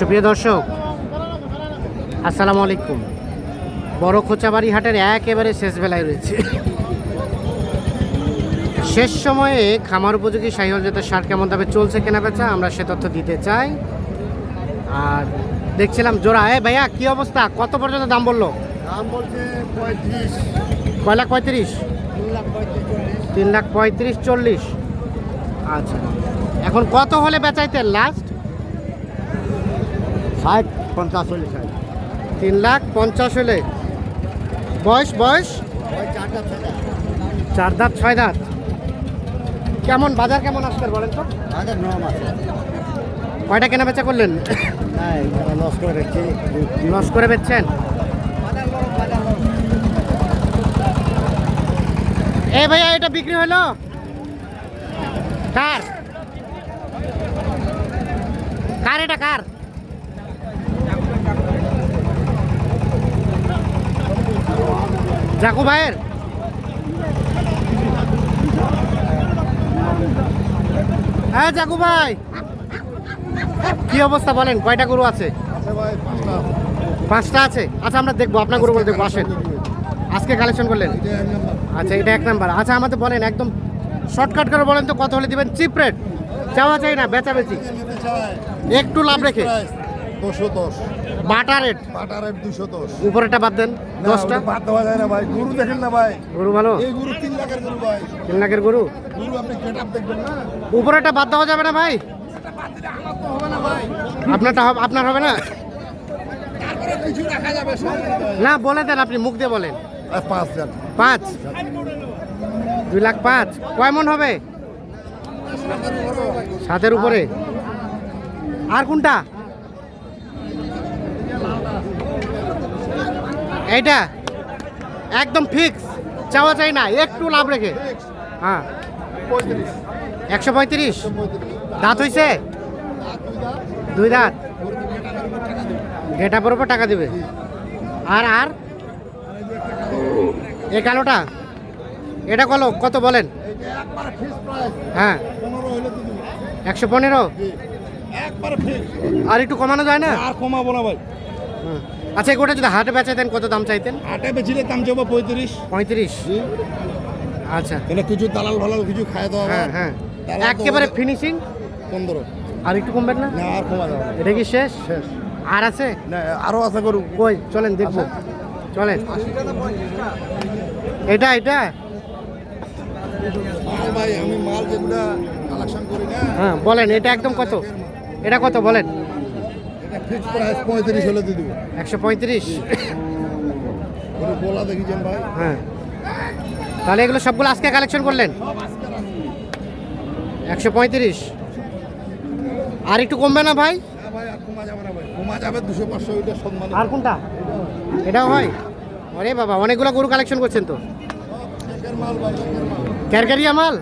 সুপ্রিয় দর্শক আসসালামু আলাইকুম বড় খোঁচাবাড়ি হাটের একেবারে শেষ বেলায় রয়েছে। শেষ সময়ে খামার উপযোগী সাহিওয়াল জাতের সার কেমন দামে চলছে কেনা বেচা আমরা সে তথ্য দিতে চাই। আর দেখছিলাম জোড়া। এ ভাইয়া কি অবস্থা? কত পর্যন্ত দাম বলল? দাম বলছে পঁয়ত্রিশ। কয় লাখ পঁয়ত্রিশ? তিন লাখ পঁয়ত্রিশ চল্লিশ। তিন লাখ পঁয়ত্রিশ চল্লিশ। আচ্ছা। এখন কত হলে বেচাইতেন লাস্ট ষাট পঞ্চাশ চল্লিশ ষাট। তিন লাখ পঞ্চাশ হলে বয়স বয়স? চার দাঁত ছয় দাঁত। কেমন বাজার কেমন আসবে বলেন তো? আমাদের ন মাস কয়টা কেনা বেচা করলেন? নাই লস করে রেখেছি। লস করে বেচছেন? এ ভাইয়া এটা বিক্রি হলো? কার? কার এটা কার? জাকু ভাইয়ের? হ্যাঁ জাকু ভাই। কি অবস্থা বলেন কয়টা গরু আছে? পাঁচটা আছে। আচ্ছা আমরা দেখব আপনার গরুগুলো দেখব আসেন। আজকে কালেকশন করলেন? আচ্ছা এটা এক নাম্বার আচ্ছা আমাদের বলেন একদম শর্টকাট করে বলেন তো কত হলে দিবেন? চিপ রেট চাওয়া চাই না বেচা বেচি একটু লাভ রেখে। দুশো দশ। Butter rate? বাটারের দুশো দশ। উপরেটা বাদ দেন দশটা? বাদ দেওয়া যায় না ভাই। গরু দেখেন না ভাই। গরু ভালো? এই গরু তিন লাখের গরু ভাই। তিন লাখের গরু? গরু আপনি গেট আপ দেখবেন না। উপরেটা বাদ দেওয়া যাবে না ভাই? আপনারটা হবে আপনার হবে না? কিছু রাখা যাবে না বলে দেন আপনি মুখ দিয়ে বলেন। পাঁচ পাঁচ? দুই লাখ পাঁচ। কয় মন হবে? সাতের উপরে। আর কোনটা? এইটা? একদম ফিক্স চাওয়া চাই না একটু লাভ রেখে। হ্যাঁ। একশো পঁয়ত্রিশ। দাঁত হয়েছে দুই দাঁত। গেটাপের উপর টাকা দেবে। আর আর? এ কালোটা? এটা কলো কত বলেন? হ্যাঁ। একশো পনেরো? আর একটু কমানো যায় না? আর কমাবো না ভাই। হুম। আচ্ছা গোটা যদি হাটে বেচাইতেন কত দাম চাইতেন? আটে বেচিলে দাম যাব পঁয়ত্রিশ। পঁয়ত্রিশ? আচ্ছা। এখানে কিছু দালাল ভালাল কিছু খায় দেওয়া হ্যাঁ হ্যাঁ। একেবারে ফিনিশিং পনেরো। আর একটু কমবেন না? না আর কমা যাবে এটা কি শেষ? শেষ। আর আছে? না আরও আশা করু কই? চলেন দেখব। চলেন। এটা এটা? ভাই আমি মাল যেগুলা কালেকশন করি না। হ্যাঁ বলেন এটা একদম কত? এটা কত বলেন। ফিক্স প্রাইস পঁয়ত্রিশ হলে দিয়ে দেবো। একশো পঁয়ত্রিশ? ওটা বলা দেখিছেন ভাই। হ্যাঁ। তাহলে এগুলো সবগুলো আজকে কালেকশন করলেন? একশো পঁয়ত্রিশ। আর একটু কমবে না ভাই? ভাই আর কোনটা? এটাও হয়? আরে বাবা অনেকগুলো গরু কালেকশন করছেন তো। ক্যারকারিয়া মাল?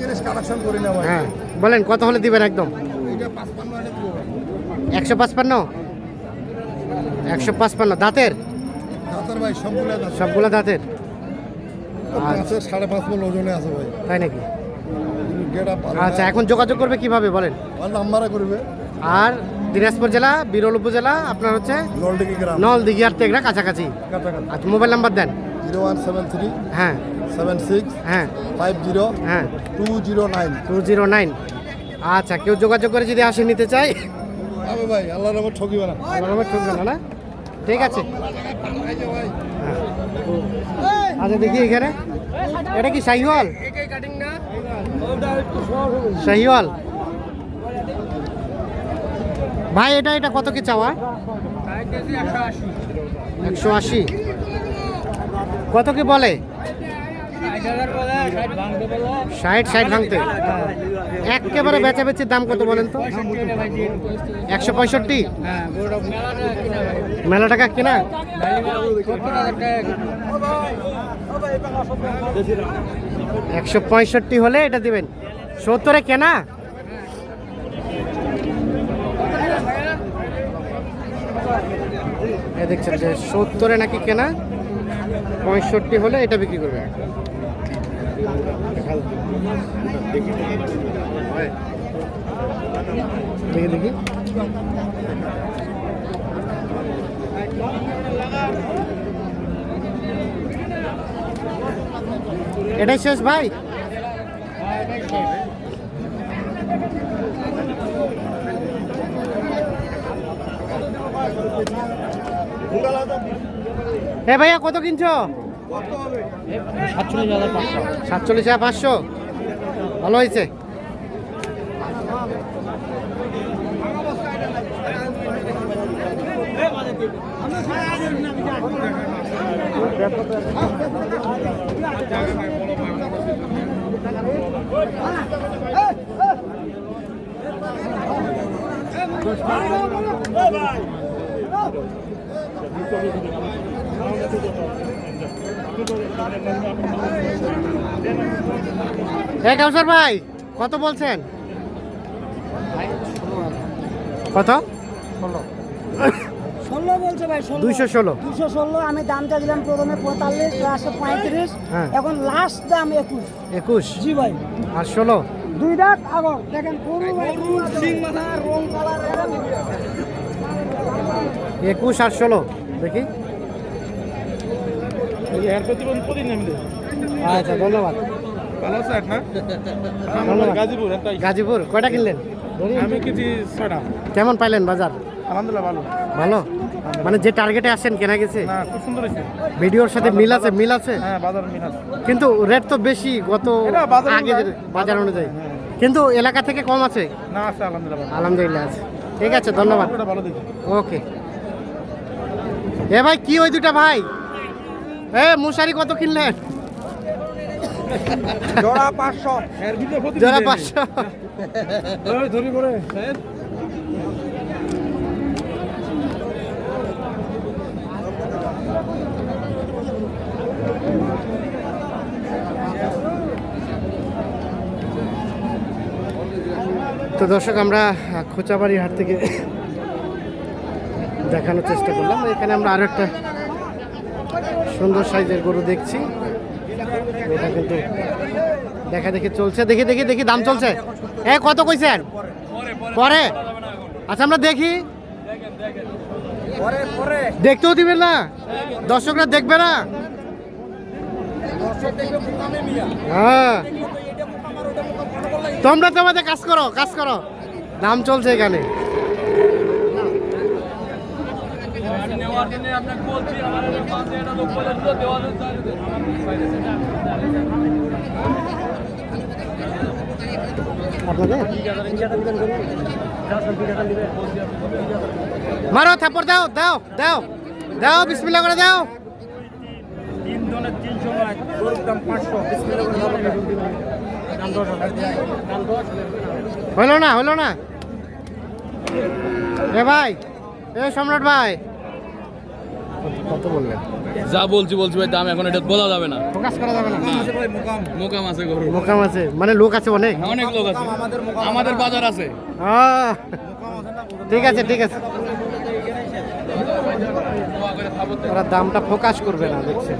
জিনিস কালেকশন করি না ভাই। হ্যাঁ বলেন কত হলে দিবেন একদম? একশো পাঁচপান্ন? একশো পাঁচপান্ন। দাঁতের? সবগুলো দাঁতের। সাড়ে পাঁচ মন ওজনে আছে ভাই। তাই নাকি? আচ্ছা এখন যোগাযোগ করবে কীভাবে বলেন? নাম্বারে করবে। আর দিনাজপুর জেলা বিরল উপজেলা আপনার হচ্ছে নলদিঘি আর তেগরা কাছাকাছি। আচ্ছা মোবাইল নাম্বার দেন। জিরো ওয়ান সেভেন থ্রি হ্যাঁ। সেভেন সিক্স হ্যাঁ। ফাইভ জিরো হ্যাঁ। Two zero nine. Two zero nine. আচ্ছা কেউ যোগাযোগ করে যদি আসে নিতে চাই ভাই আল্লাহর রহমত ঠকিবে না। আমার নাম্বার ঠকবে না না? ঠিক আছে। হ্যাঁ। আচ্ছা দেখি এখানে। এটা কি শাহিওয়াল? শাহিওয়াল। ভাই এটা এটা কত কি চাওয়া? একশো আশি। কত কি বলে? ষাট ষাট ভাঙতে। একেবারে বেচা বেচির দাম কত বলেন তো? একশো পঁয়ষট্টি? মেলা টাকা কেনা? একশো পঁয়ষট্টি হলে এটা দিবেন। সত্তরে কেনা? দেখছেন যে সত্তরে নাকি কেনা? পঁয়ষট্টি হলে এটা বিক্রি করবে। দেখি দেখি এটাই শেষ ভাই? এ ভাইয়া কত কিনছো? সাতচল্লিশ হাজার পাঁচশো ভালো হয়েছে এ কাউসার ভাই কত বলছেন? কত? ষোলো। বলছে ভাই দুইশো ষোলো। দুশো ষোলো আমি দামটা দিলাম প্রথমে পঁয়তাল্লিশ লাস্টে পঁয়ত্রিশ হ্যাঁ। এখন লাস্ট দাম একুশ। একুশ? জি ভাই। আর ষোলো? দুই দাঁত আগর দেখেন গরু একুশ আর ষোলো দেখি। আচ্ছা ধন্যবাদ। ভালো স্যার না গাজীপুর গাজীপুর কয়টা কিনলেন? আমি কিছু ছয়টা। কেমন পাইলেন বাজার? আলহামদুলিল্লাহ ভালো। ভালো? মানে যে টার্গেটে আসেন কেনা গেছে? না খুব সুন্দর হয়েছে। ভিডিওর সাথে মিল আছে মিল আছে? হ্যাঁ বাজার মিনাস কিন্তু রেট তো বেশি গত বাজার আগে অনুযায়ী। বাজার অনুযায়ী। হ্যাঁ। কিন্তু এলাকা থেকে কম আছে? না আছে আলহামদুলিল্লাহ আলহামদুলিল্লাহ আছে। ঠিক আছে ধন্যবাদ। ওটা ভালো দেখি। ওকে। এ ভাই কি ওই দুটা ভাই? এ মশারি কত কিনলেন? জোড়া পাঁচশো। এর ভিতরে প্রতি জোড়া পাঁচশো। ধরি করে। তো দর্শক আমরা খোঁচাবাড়ি হাট থেকে দেখানোর চেষ্টা করলাম। এখানে আমরা আরও একটা সুন্দর সাইজের গরু দেখছি। এটা কিন্তু দেখা দেখি চলছে। দেখি দেখি দেখি, দাম চলছে। এ, কত কইছেন? পরে। আচ্ছা আমরা দেখি। দেখতেও দিবেন না? দর্শকরা দেখবে না? হ্যাঁ। তোমরা তো আমাদের কাজ করো কাজ করো। দাম চলছে এখানে। মারো থাপ্পড় দাও দাও দাও দাও বিসমিল্লা করে দাও। তিন জনের তিনশো গরুর দাম পাঁচশো হইল না হইল না। এ ভাই এ সম্রাট ভাই। কত বললেন? যা বলছি বলছি ভাই দাম এখন এটা বলা যাবে না। প্রকাশ করা যাবে না। মোকাম আছে গরু মোকাম। আছে মানে লোক আছে অনেক? অনেক লোক আছে। আমাদের বাজার আছে। আহ, ঠিক আছে ঠিক আছে। ওরা দামটা ফোকাস করবে না দেখছেন।